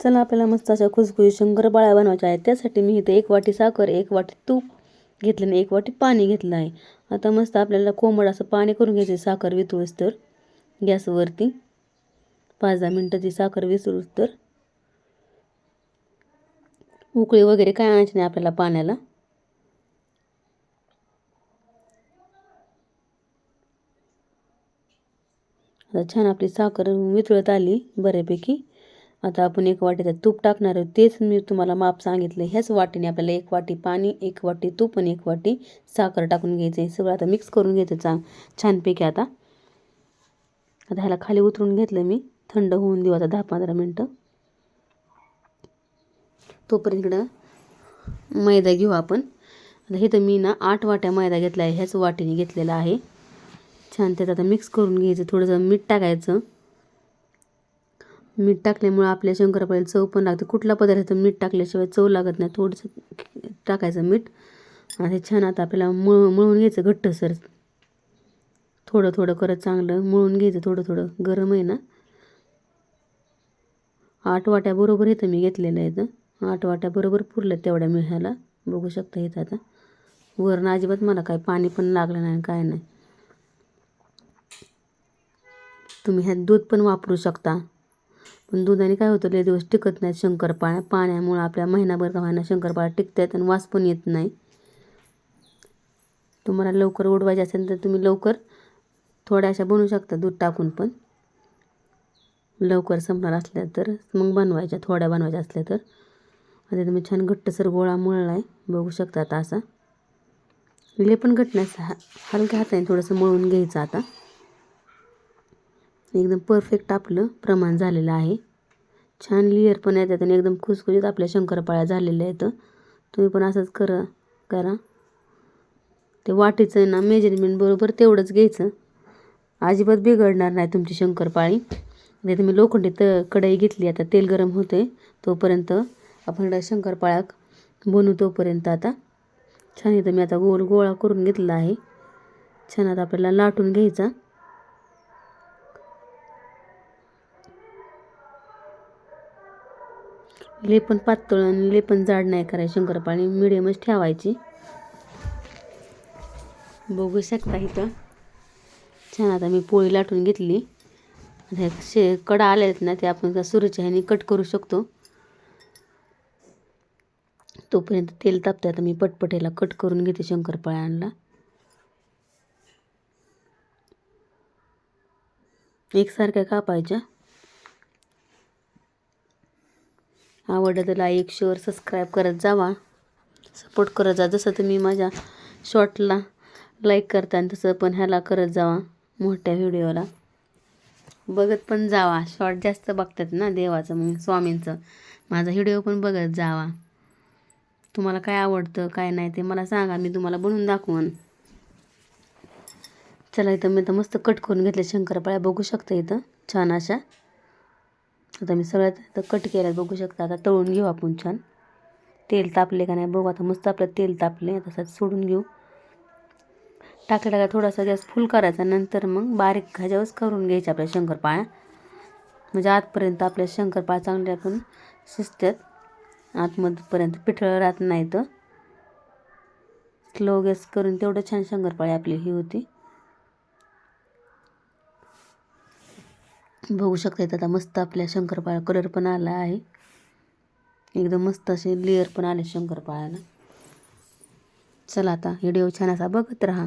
चला आपल्याला मस्त अशा खुसखुशीत शंकरपाळ्या बनवायच्या आहेत. त्यासाठी मी इथे एक वाटी साखर एक वाटी तूप घेतलं आणि एक वाटी पाणी घेतलं आहे. आता मस्त आपल्याला कोंबड असं पाणी करून घ्यायचं साखर वितळूस तर गॅसवरती पाच दहा मिनटं ती साखर विसरूस तर. उकळी वगैरे काय आणायची नाही आपल्याला पाण्याला. आता छान आपली साखर वितळत आली बऱ्यापैकी. आता आपण एक वाटी तूप टाकणार आहोत. तेच मी तुम्हाला माप सांगितलं ह्याच वाटीने आपल्याला एक वाटी पाणी एक वाटी तूप आणि एक वाटी साखर टाकून घ्यायचं आहे सगळं आता मिक्स करून घ्यायचं चांग छानपैकी आता. आता ह्याला खाली उतरून घेतलं मी. थंड होऊन देऊ आता दहा पंधरा मिनटं. तोपर्यंत इकडं मैदा घेऊ आपण. आता तर मी ना आठ वाट्या मैदा घेतला आहे ह्याच वाटीने घेतलेला आहे. छान त्यात आता मिक्स करून घ्यायचं. थोडंसं मीठ टाकायचं. मीठ टाकल्यामुळं आपल्या शंकरपाळीला चव पण लागते. कुठला पदार्थ मीठ टाकल्याशिवाय चव लागत नाही. थोडंसं टाकायचं मीठ. आणि छान आता आपल्याला मळ मळून घ्यायचं घट्टसर. थोडं थोडं करत चांगलं मळून घ्यायचं. थोडं थोडं गरम आहे ना. आठ वाट्याबरोबर इथं मी घेतलेलं आहे तर आठ वाट्याबरोबर पुरलं तेवढ्या मिळायला. बघू शकता इथं आता. वरण अजिबात मला काय पाणी पण लागलं नाही काय नाही. तुम्ही ह्यात दूध पण वापरू शकता. पण दुधाने काय होतं लय दिवस टिकत नाहीत शंकरपाळ्या पाण्यामुळं आपल्या महिनाभर का व्हायना शंकरपाळ्या टिकतात आणि वास पण येत नाही. तुम्हाला लवकर उडवायचे असेल तर तुम्ही लवकर थोड्या अशा बनवू शकता दूध टाकून पण. लवकर संपणार असल्या तर मग बनवायच्या थोड्या बनवायच्या असल्या तर. आता तुम्ही छान घट्टसर गोळा मळला आहे बघू शकता आता असा. ले पण घट्ट नाही हलक्या हाताने थोडंसं मळून घ्यायचं आता. एकदम परफेक्ट आपलं प्रमाण झालेलं आहे. छान लिअर पण येतात आणि एकदम खुसखुशीत आपल्या शंकरपाळ्या झालेल्या आहेत. तुम्ही पण असंच करा करा. ते वाटीचं ना मेजरमेंट बरोबर तेवढंच घ्यायचं. अजिबात बिघडणार नाही तुमची शंकरपाळी. नाही तुम्ही लोखंडी त कढई घेतली आता तेल गरम होते तोपर्यंत आपण इकडं शंकरपाळ्या बनवू तोपर्यंत आता. छान इथं मी आता गोल गोळा करून घेतला आहे. छान आता आपल्याला लाटून घ्यायचा. लेपण पातळ आणि लेपण जाड नाही करायची शंकरपाळी. मिडियमच ठेवायची. बघू शकता इथं. छान आता मी पोळी लाटून घेतली. शे कडा आल्या आहेत ना ते आपण त्या सुरूच्या ह्याने कट करू शकतो. तोपर्यंत तेल तापते आता मी पटपटेला कट करून घेते शंकरपाळ्यांना एकसारख्या कापायच्या. आवडलं तर लाईक शेअर सबस्क्राईब करत जावा. सपोर्ट करत जा. जसं तुम्ही माझ्या शॉर्टला लाईक करता आणि तसं पण ह्याला करत जावा मोठ्या व्हिडिओला बघत पण जावा. शॉर्ट जास्त बघतात ना देवाचं मग स्वामींचं. माझा व्हिडिओ पण बघत जावा. तुम्हाला काय आवडतं काय नाही ते मला सांगा. मी तुम्हाला बनवून दाखवून. चला इथं मी तर मस्त कट करून घेतले शंकरपाळ्या बघू शकता इथं. छान अशा. आता मी सगळ्यात आता कट केल्यात बघू शकता. आता तळून घेऊ आपण छान. तेल तापले का नाही बघू. आता मस्त आपलं तेल तापले तसं सोडून घेऊ. टाकल्या टाका थोडासा गॅस फुल करायचा. नंतर मग बारीक घाज्यावरच करून घ्यायच्या आपल्या शंकरपाळ्या. म्हणजे आतपर्यंत आपल्या शंकरपाळ्या चांगल्या आपण शिजतात आतमधपर्यंत पिठळ राहत नाही तर स्लो गॅस करून तेवढं छान शंकरपाळी आपली ही होती. बघू शकता आता मस्त आपल्या शंकरपाळा कलर पण आला आहे. एकदम मस्त असे लेअर पण आले शंकरपाळ्याला चला आता व्हिडिओ छान असा बघत राहा.